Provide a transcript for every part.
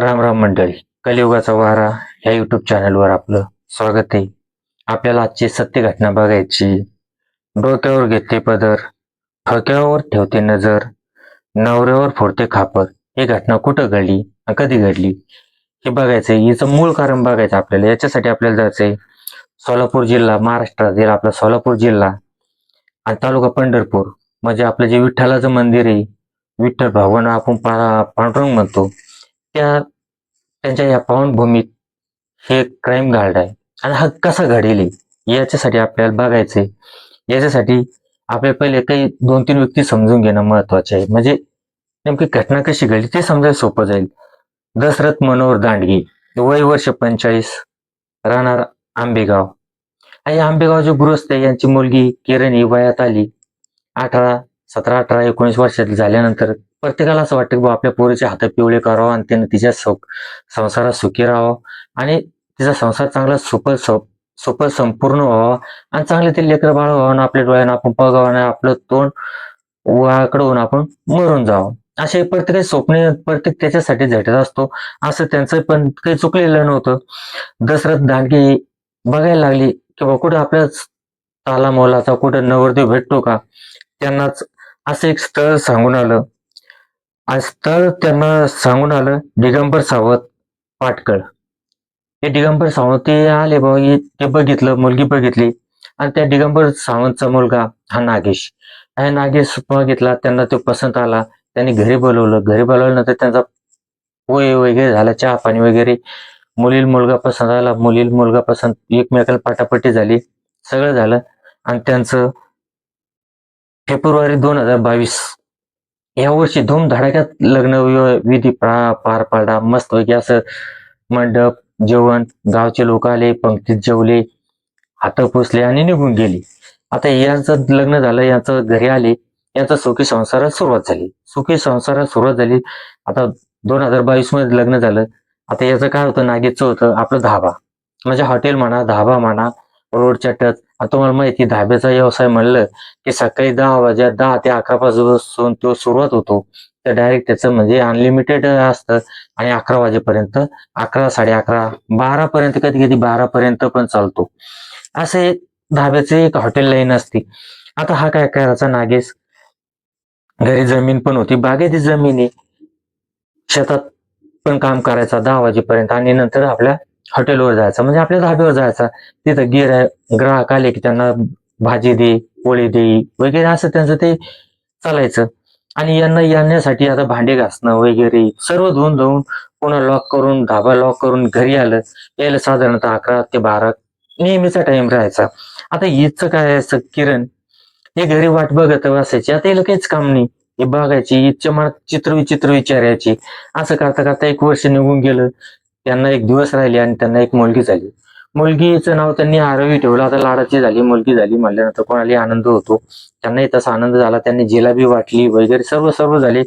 राम राम मंडळी. कलियुगाचा वारा ह्या युट्यूब चॅनलवर आपलं स्वागत आहे. आपल्याला आजची सत्य घटना बघायची. डोक्यावर घेते पदर ठोक्यावर ठेवते नजर नवऱ्यावर फोडते खापर. ही घटना कुठं घडली आणि कधी घडली हे बघायचं याचं मूळ कारण बघायचं आपल्याला. याच्यासाठी आपल्याला जायचंय सोलापूर जिल्हा महाराष्ट्रातील आपला सोलापूर जिल्हा आणि तालुका पंढरपूर. म्हणजे आपलं जे विठ्ठलाचं मंदिर आहे विठ्ठल भगवान आपण पा- पांडुरंग म्हणतो. त्या त्यांच्या या पावनभूमीत हे क्राईम घालत आहे. आणि हा कसा घडेल याच्यासाठी आपल्याला बघायचंय. याच्यासाठी आपल्या पहिले काही दोन तीन व्यक्ती समजून घेणं महत्त्वाचे आहे. म्हणजे नेमकी घटना कशी घडली ते समजायला सोपं जाईल. दशरथ मनोहर दांडगे वय वर्ष पंचाळीस राहणार आंबेगाव. आणि आंबेगाव जो गृहस्थ आहे यांची मुलगी किरण ही वयात आली. अठरा सतरा अठरा एकोणीस वर्षात झाल्यानंतर प्रत्येकाला असं वाटतं की बुवा आपल्या पोरीचे हात पिवळे करावं आणि त्याने तिच्या सुख संसारात सुखी राहावं आणि तिचा संसार चांगला सुपर सुपर संपूर्ण व्हावा आणि चांगले ते लेकर बाळ व्हावं आपल्या डोळ्यानं आपण बघावं आणि आपलं तोंड वाकडं होऊन आपण मरून जावं. असे प्रत्येक स्वप्ने प्रत्येक त्याच्यासाठी झटत असतो. असं त्यांचं पण काही चुकलेलं नव्हतं. दशरथ दांडगी बघायला लागली की कुठं आपल्या ताला मोलाचा कुठं नवरदेव भेटतो का? त्यांनाच असं एक स्थळ सांगून आलं. आज तर त्यांना सांगून आलं दिगंबर सावत पाटकळ. हे दिगंबर सावंत ते आले बाबा ते बघितलं मुलगी बघितली. आणि त्या दिगंबर सावंतचा मुलगा हा नागेश. हा नागेश बघितला त्यांना तो पसंत आला. त्यांनी घरी बोलवलं. घरी बोलवल्यानंतर त्यांचा पोहे वगैरे झाला चहा पाणी वगैरे. मुलील मुलगा पसंत आला. मुलील मुलगा पसंत एकमेकाला पाटापट्टी झाली. सगळं झालं. आणि त्यांचं फेब्रुवारी दोन हजार बावीस या वर्षी धूमधडाक्यात लग्न विधी पार पाडला मस्तपैकी असं मंडप जेवण गावचे लोक आले पंक्तीत जेवले हात पुसले आणि निघून गेले. आता यांचं लग्न झालं यांचं घरी आले यांचा सुखी संसारात सुरुवात झाली. सुखी संसारात सुरुवात झाली. आता दोन हजार बावीसमध्ये लग्न झालं. आता याचं काय होतं? नागेचं होतं. आपलं धाबा. म्हणजे हॉटेल म्हणा धाबा म्हणा रोडच्या टच तुम्हाला माहिती धाब्याचा व्यवसाय म्हणलं की सकाळी दहा वाजता दहा ते अकरा पासून तो सुरुवात होतो. तर डायरेक्ट त्याचं म्हणजे अनलिमिटेड असतं आणि अकरा वाजेपर्यंत अकरा साडे अकरा बारा पर्यंत कधी कधी बारा पर्यंत पण चालतो. असे धाब्याचे एक हॉटेल लाईन असते. आता हा काय करायचा नागेश? घरी जमीन पण होती बागेची जमीन आहे शेतात पण काम करायचा दहा वाजेपर्यंत आणि नंतर आपल्या हॉटेलवर जायचं म्हणजे आपल्या धाब्यावर जायचा. तिथं गिर ग्राहक आले की त्यांना भाजी दे पोळी दे वगैरे असं त्यांचं ते चालायचं. आणि यांना येण्यासाठी आता भांडे घासणं वगैरे सर्व धुवून धुवून पुन्हा लॉक करून धाबा लॉक करून घरी आलं. यायला साधारणतः अकरा ते बारा नेहमीचा टाइम राहायचा. आता हिचं काय असं किरण हे घरी वाट बघत असायची आता याला काहीच काम नाही. हे बघायची ईदच्या मनात चित्र विचित्र विचारायची. असं करता करता एक वर्ष निघून गेलं. त्यांना एक दिवस राहिले आणि त्यांना एक मुलगी झाली. मुलगीचं नाव त्यांनी आरवी ठेवलं. आता लाडाची झाली मुलगी झाली म्हणल्यानंतर कोणालाही आनंद होतो. त्यांनाही तसा आनंद झाला. त्यांनी जिलाबी वाटली वगैरे सर्व सर्व झाले.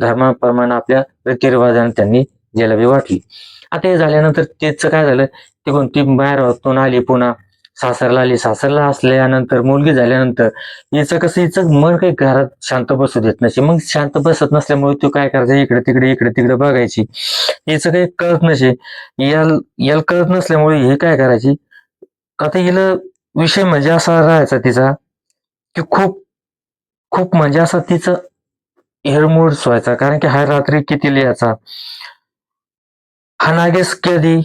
धर्माप्रमाणे आपल्या रीतिरिवाजाने त्यांनी जिलाबी वाटली. आता हे झाल्यानंतर त्याचं काय झालं? ते कोणती बाहेर आली पुन्हा? सासरला आली. सासरला असल्यानंतर मुलगी झाल्यानंतर हिचं कसं हिचं मन काही घरात शांत बसू देत नसे. मग शांत बसत नसल्यामुळे तू काय करायचं? इकडे तिकडे इकडे तिकडे बघायची. हिचं काही कळत नसे. याल याला कळत नसल्यामुळे हे काय करायची? आता हिला विषय म्हणजे असा राहायचा तिचा की खूप खूप म्हणजे असा तिचं हेरमोड व्हायचा. कारण की हा रात्री किती लिहायचा? हा नागेस कधी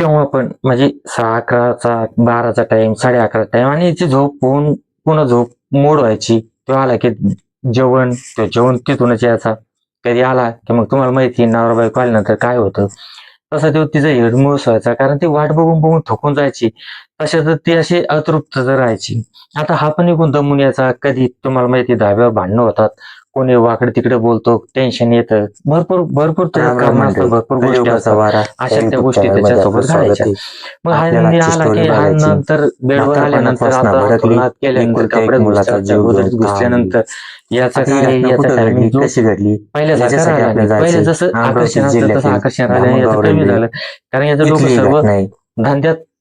केव्हा पण म्हणजे सहा अकराचा बाराचा टाइम साडे अकरा टाइम आणि याची झोप होऊन पुन्हा झोप मोड व्हायची तो आला की जेवण तो जेवण तिथूनच यायचा. कधी आला की मग तुम्हाला माहिती नवरा बायको आल्यानंतर काय होतं? तसं ते तिचा हेडमोस व्हायचा कारण ती वाट बघून बघून थकून जायची. तशात ती अशी अतृप्त राहायची. आता हा पण निघून दमून यायचा कधी तुम्हाला माहिती दहाव्यावर भांडणं होतात. कोणी वाकडे तिकडे बोलतो टेन्शन येतं. भरपूर भरपूर कारण असतं. भरपूर गोष्टी असतात. अशा त्या गोष्टी त्याच्यासोबत. आहे. मग हा आला की हा. नंतर बेडवर आल्यानंतर आता केल्यानंतर कपड्यात घुसल्यानंतर याचा काय याचा कशी घडली. जसं आकर्षण असतं तसं आकर्षण राहिलं याचं कमी झालं. कारण याचं इथली सर्व घटना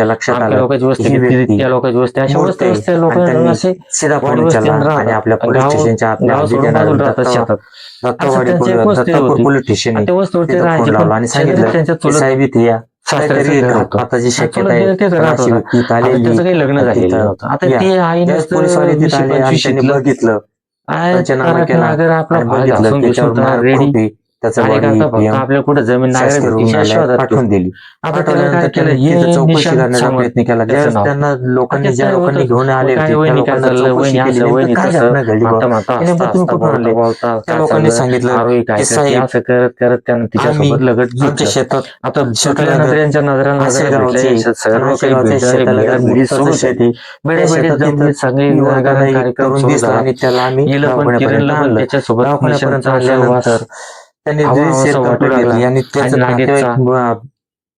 लक्षात आलं? लोकांची वस्ती अशा वस्ती वस्ती लोकांना आणि आपल्या पोलीस स्टेशनच्या पोलीस स्टेशन आणि लग्न झालेलं आता ते आईने बघितलं जमीन नाही शासकीय चौकशी करण्याचा त्यांना लोकांनी ज्या लोकांनी घेऊन आले होते लोकांनी सांगितलं, काय असं करत आता शेतकऱ्यांना शेतकऱ्यानंतर नजरा नजरा आशेगावचे- भेटल्या, यांच्यात सर्व त्यांनी दृश्य यांनी त्याचा नातेवाईक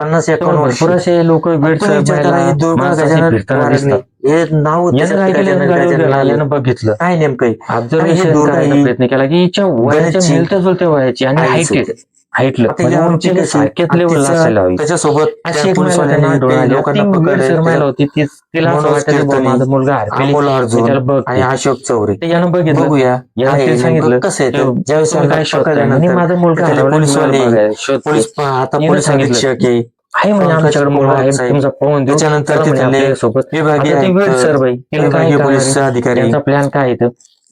पन्नास एकावन्न हो, भरपूर असे लोक नाव बघितलं. काय नेमकं प्रयत्न केला की वयाच्या मिळत्या जुळत्या वयाची आणि त्याच्यासोबत लोकांना मुलगा अर्जुन अशोक यानं बघूया. सांगितलं कसं माझा मुलगा आता आहे. फोन त्याच्यानंतर सोबत. विभागीय सर भाई विभागीय पोलीस अधिकारी प्लॅन काय आहे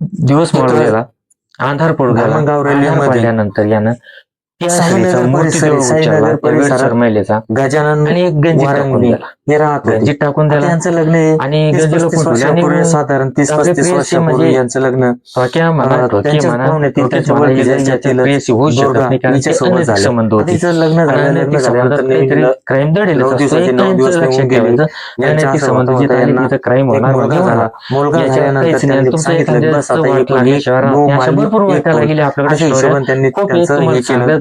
दिवस पडून गेला. आधार पडून गेला. गाव रेल्वे पडल्यानंतर यानं गजानन टाकून वारंगणी द्याला. लग्न हे साधारण तीस पस्तीस प्रियसी वर्षापूर्वी म्हणजे यांचं लग्न वाक्या म्हणा, लग्न झालं दिवस त्यांचं निघून लक्षात गेले. ठेवायचं. होणार मुलगा झाला. त्यांनी तुमचं सांगितलं एखाद्या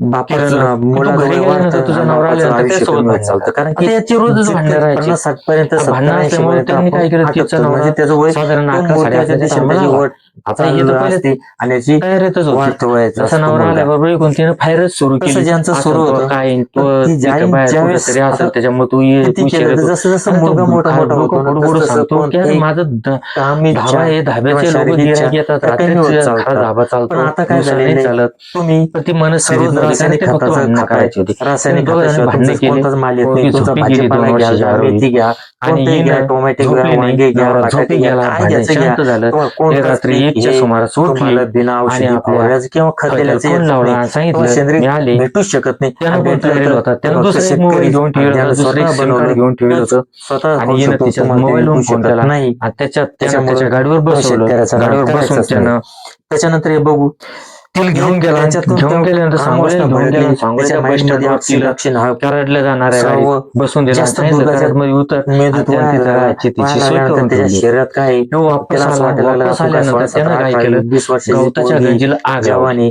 वय गेल्यानंतर वाढतं, तुझा आणि नवरा बापाचं आल्यानंतर आयुष्य त्यासोबत कमी होत भांडण चालतं कारण आता की याची रोजच भांडणं राहायची पन्नास भांडणं सत्तर असल्यामुळे त्यांनी काय आपण केलं तिचं आटपतो. नवरा म्हणजे त्याचं वय साधारण तो अकरा मोठ्याच्या साडेअकराच्या दिशेने त्याची टायमाला वट आता हे तर चालू पहिले असते आणि याची तयारीतच होती वाढतं वयाचं जसा असतं नवरा मुलगा. आल्याबरोबर कोणतीनं फायरच सुरू तसं केली ज्यांचं असं सुरू तो होतं, काय तो पण ती तिथं ज्या- बाहेर ज्यावेळेस कुठेतरी असेल आता त्याच्यामुळे तू ये किती केलं. जसं जसं आणि तो मुलगा मोठा मोठा डोकं होतो ना, फुडफुड तसं तसं सांगतो की कोणतेही माझं द- धाबा आहे धाब्याचे किंवा लोक शारीरिक येतात त्या कमी होत रात्रीच चालतात. धाबा पण चालतो आता काय दिवसा झालेलं नाही आहे? चालत तुम्ही पण ती रासायनिक खताचा करायची होती. रासायनिक खताशिवाय माल येत नाही. तुमचा भाजीपाला घ्या मेथी घ्या कोणतेही घ्या टोमॅटो घ्या वांगे घ्या बटाटे घ्या रात्री एकच्या सुमारास तुम्हाला बिना किंवा खत दिल्याचं सेंद्रिय भेटूच शकत नाही. होता? शेतकरी घेऊन ठेवलं घेऊन ठेवलं होतं. स्वतः मोबाईल फोन केला नाही. त्याच्या त्याच्या गाडीवर बसवलं. गाडीवर बसून त्याच्यानंतर हे बघू तिला घेऊन गेला घेऊन गेल्यानंतर हा, सांगोल्याला घेऊन जाणार आहे सर्व बसून दिला. उतर मेंदूत शरीरात काय आहे? तो केलं? वीस वर्षाची गवताच्या पोरगी, गंजीला आग जवानी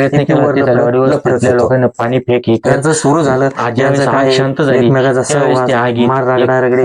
प्रयत्न केला पाणी फेक त्यांचं सुरू झालं. आजी शांत झाली मार रगडा रगडे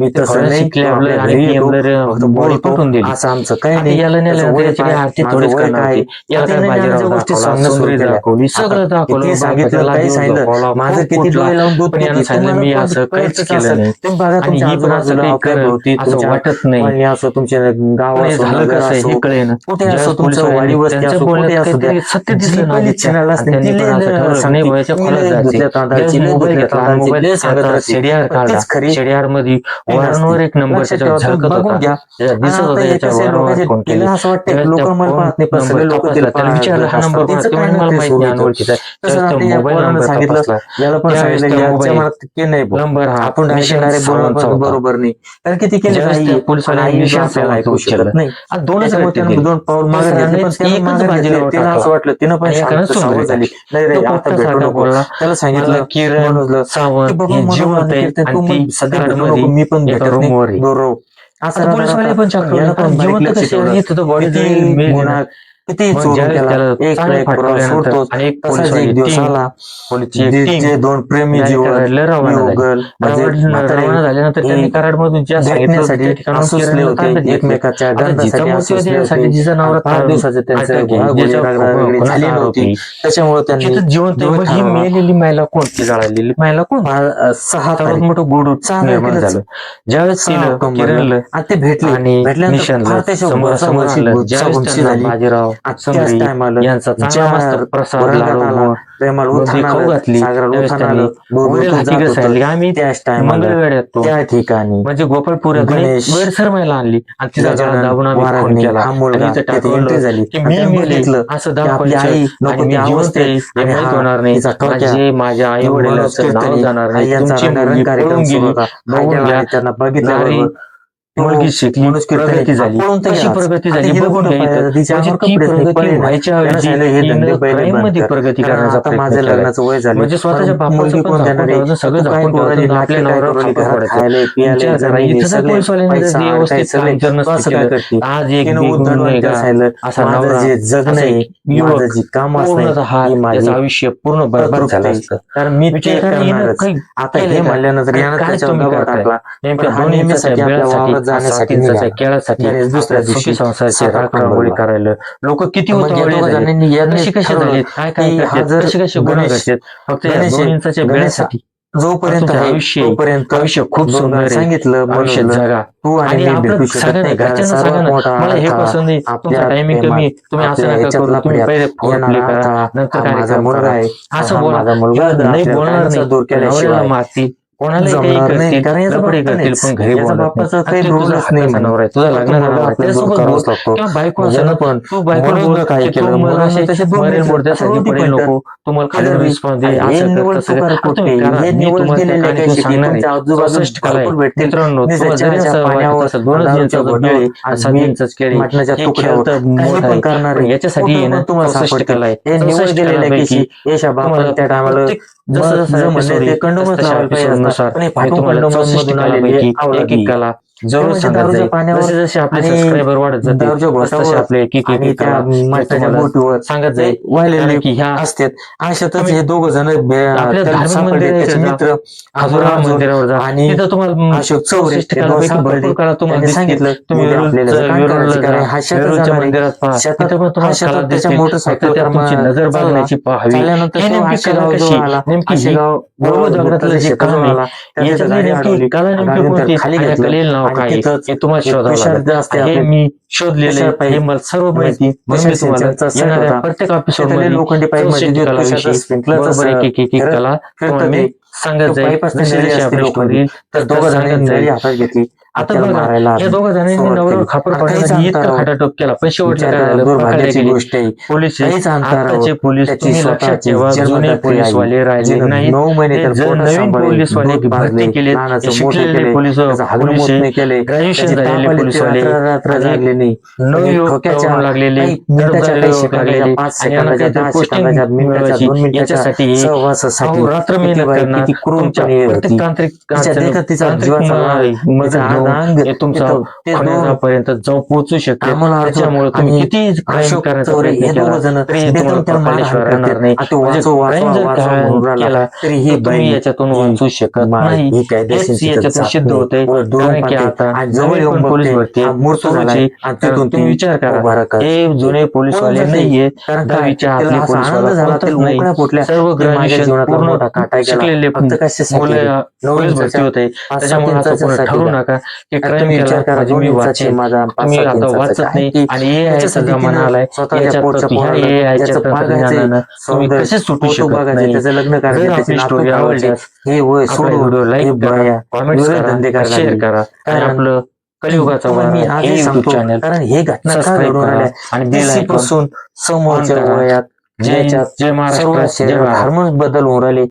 मी तसं नाही आमचं काही नाही. याला दाखवली. सगळं दाखवलं सांगितलं काही सांगितलं. माझं किती डोळे लावून दूध असं काहीच नाही. तुम्ही असं वाटत नाही. असं तुमच्या गावात झालं कसं? हे कळेन कुठे असं तुमचं वाडी असं कुठे असं सत्य दिसलं नाही चॅनलच मोबाईल घेतला शेडियार काढला शेडियारमध्ये वारंवार एक नंबर बघून घ्या. दिसत होता म्हणजे असं वाटतं लोक मला पाहत नाही सगळे लोक विचारलं हा नंबर मला माहीत सांगितलं बरोबर नाही. कारण किती केलं पोलीस आपल्याला नाही. दोनच दोन पाऊल मागे तिला असं वाटलं तिनं पण झाली. सांगितलं की मनोजला मी पण एका भेटत नाही. रूमवर आहे. बरोबर असं आता राहता पोलिसवाले राहता पण चक्रावले. याला पण बारीक लक्ष ठेवलं. किती गुन्हा. किती चोरून केला एक एक तसाच एक दिवस आला. जे दोन प्रेमी जीवन म्हणजे. एकमेकाच्या गंधासाठी जिचा नवरा दिवसाचे त्यांचं झाली नव्हती. आहे. त्याच्यामुळे त्यांनी मग ही. मेलेली महिला कोण? ती जळालेली महिला कोण? सहा सर्वात मोठं गोड निर्माण झालं. ज्यावेळेस ते भेटले. आणि भेटल्यानंतर फार समोर समोर झाली त्याच टायमाला यांचा चांगला मस्त प्रसाद लाडू प्रेमाला खाऊ घातली. वडील आम्ही त्याच टायमाला त्या ठिकाणी म्हणजे गणेश गैरसरमायला आणली. आणि तिचा गळा दाबून आम्ही केला. झाली. बघितलं असं होणार नाही. माझ्या आई कीर्तनी, जाणार नाही. कार्यक्रम त्यांना तो मुलगी शिकली माणूस कीर्तनी, प्रगती झाली हा कशी. प्रगती झाली बघून प्रगती. व्हायच्या हे. प्रगती कारण करण्याचा केलाय. लग्नाचं वय झालं म्हणजे स्वतःच्या बापाचं सगळं? आज एक माझं माझं ही माझी आयुष्य पूर्ण अतृप्त झालं. असतं कारण मी आता हे? म्हणल्यानंतर? टाकला जाण्यासाठी निघाला. केळासाठी गणेश दुसऱ्या आपल्या सुखी दिवशी संसाराची साखर खांबवला. करायला. लोक किती या उतावळे दोघं झाले जणांनी यांनी कशी कशी ठरवलं झाली काय काय की हा करतात? जर कसे कसे गुन्हा गणेश- फक्त या गणेश- दोन इंचाच्या गणेश बेळासाठी जोपर्यंत तुमचं आहे आयुष्य आहे. तोपर्यंत आयुष्य खूप दोघांना सुंदर आहे. सांगितलं म्हणलं, जगा. तू आणि आणि मी आपलं भेटू शकत सगळ्यांना नाही कारण घरच्यांना सर्वात सगळ्यांना मोठा मला हे अडथळा पसंत नाही तुमचा आपल्या टायमिंग प्रेमात, कमी तुम्ही असं आपल्या नका ह्याच्यात करू तुम्ही लफड्यात पहिले फोन येणारा प्ले करा अडथळा, नंतर हा माझा कार्यक्रम मुलगा करा आहे. असं हा बोला. माझा मुलगा आहे, नाही बोलणार नाही. नवऱ्याला कोणाला काही जमणार नाही, करतील कारण याचा लफडे बाप्पा करतील नाहीच. पण घरी याचा बोलत नाही बाप्पाचा आणि काही ते तुझा रोलच नाही हक्काचा म्हणे. नवरा आहे तुझा तो लग्नाचा मुलगा नवरा आहे आपल्याला दूर त्याच्यासोबत करावाच बोल लागतो. किंवा बायको मग असेल यानं ना, पण तू बायको म्हणून बोल मी काय की केलं, मला असे त्याचे दोन मरेल पडेल तुम्हाला खाली कलर रिस्पॉन्स दे हे असं निवड कर, तसं चुकार कर. कुठे तुम्ही करा. हे मी निवड तुम्हाला केलेले त्या काही सांगणार आहे. चौसष्ट कला आहे. मित्रांनो तुम्हाला जरी असं वाटत असेल, दोनच सात केळी, मटणाच्या हे तुकड्यावर तर मोठं आहे. पण. याच्यासाठी आहे ना चौसष्ट. कला आहे. चौसष्ट कलापैकी तुम्हाला प्रत्येक जसं जसं कंडोमच लावायला पाहिजे असतात. पण हे फाटून आलेली. कला जरूर म्हणजे सांगत जाईल. जसे जसे आपले सबस्क्रायबर वाढत बोटावर आपले बोटीवर सांगत जाईल. कारण की ह्या असतात. अशातच हे दोघ जण. मित्र आणि अशोक चौरे सांगितलं तुम्ही उद्या आपल्याला जर काम वेरूळचं- करायचं वेरूळला कारण जा. शेतात वेरूळच्या जाणार आहे. मंदिरात पहा. शेतात- तिथं पण तुम्हाला शेतात कला त्याच्या दिसतील. मोटरसायकल नजर पाहावी नेमकी ही आशेगाव बरोबर जे काम आहे खाली काय आहे? हे तुम्हाला शोधावं हे. मी शोधलेलं. हे मला सर्व माहिती मी तुम्हाला. प्रत्येकमध्ये लोखंडी कला. सांगत जाईल तर दोघं जणांनी हातात घेतली आता बघा या दोघं जणांनी नवऱ्यावर. खापर पाडण्यासाठी इतका अंतरावर- खटाटोप केला पण काय गेले. गोष्ट पोलीस आताचे पोलीस तुम्ही लक्षात ठेवा जुने पोलीसवाले राहिले पोटात नवीन पोलीसवाले भरती केले शिकलेले केले, पोलीस नाही ग्रॅज्युएशन झालेले पोलीसवाले नाही. लागलेले लागलेले पोस्टिंग याच्यासाठी हे रात्र मेहनत करणार. तांत्रिक तांत्रिक जीवाचा म- माळ, मदत तिचा घेऊन अंग, हे तुमचा तिथं ते दोन- खुण्यापर्यंत जाऊन पोहोचू शकते. त्याच्यामुळे तुम्ही किती क्राईम आता म्हणजे तुम्ही याच्यातून वाचू शकत नाही. याच्यातून सिद्ध. होते. कारण की. आता जवळ येऊन पोलीस भरती तिथून तुम्ही विचार करा. हे जुने पोलीसवाले कोण जाते? नाहीये फुटल्या सर्व गेला. शिकलेले फक्त पोलीस भरती होते. त्याच्यामुळे द्या. नका तुम्ही विचार करा माझा पाच सात वाचत नाही. आणि स्वतःच्या ज्याचं सौंदर्य, फोटो बघायचे, त्याचं लग्न करायचं, त्याची स्टोरी हे वय सोडून लाईक करा शेअर. करा आपलं कलियुगाचा मी आजही सांगतो कारण हे घटना का घडून आल्या आणि समोरच्या. वयात जय जय महाराष्ट्र हार्मोन्स बदल होऊन राहिले.